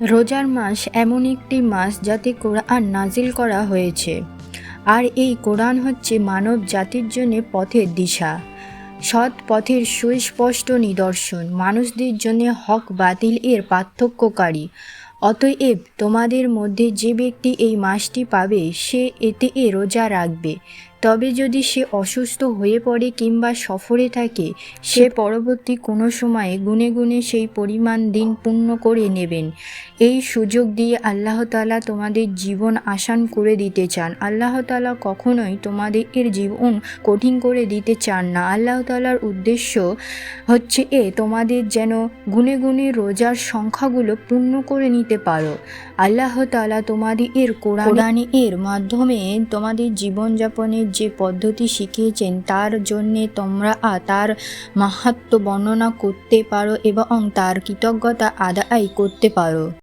রোজার মাস এমন একটি মাস যাতে কোরআন নাজিল করা হয়েছে। আর এই কোরআন হচ্ছে মানব জাতির জন্য পথের দিশা। সৎ পথের সুস্পষ্ট নিদর্শন। মানুষদের জন্য হক বাতিল এর পার্থক্যকারী। অতএব তোমাদের মধ্যে যে ব্যক্তি এই মাসটি পাবে, সে এতে এ রোজা রাখবে। তবে যদি সে অসুস্থ হয়ে পড়ে কিংবা সফরে থাকে সে পরবর্তী কোনো সময়ে গুনে গুনে সেই পরিমাণ দিন পূর্ণ করে নেবেন। এই সুযোগ দিয়ে আল্লাহ তালা তোমাদের জীবন আসান করে দিতে চান। আল্লাহ তালা কখনোই তোমাদের এর জীবন কঠিন করে দিতে চান না। আল্লাহ তালার উদ্দেশ্য হচ্ছে এ তোমাদের যেন গুনে গুনে রোজার সংখ্যাগুলো পূর্ণ করে নিতে পারো। আল্লাহ তালা তোমাদের এর কোরআনে এর মাধ্যমে তোমাদের জীবনযাপনের যে পদ্ধতি শিখিয়েছেন, তার জন্যে তোমরা তার মাহাত্ম বর্ণনা করতে পারো এবং তার কৃতজ্ঞতা আদায় করতে পারো।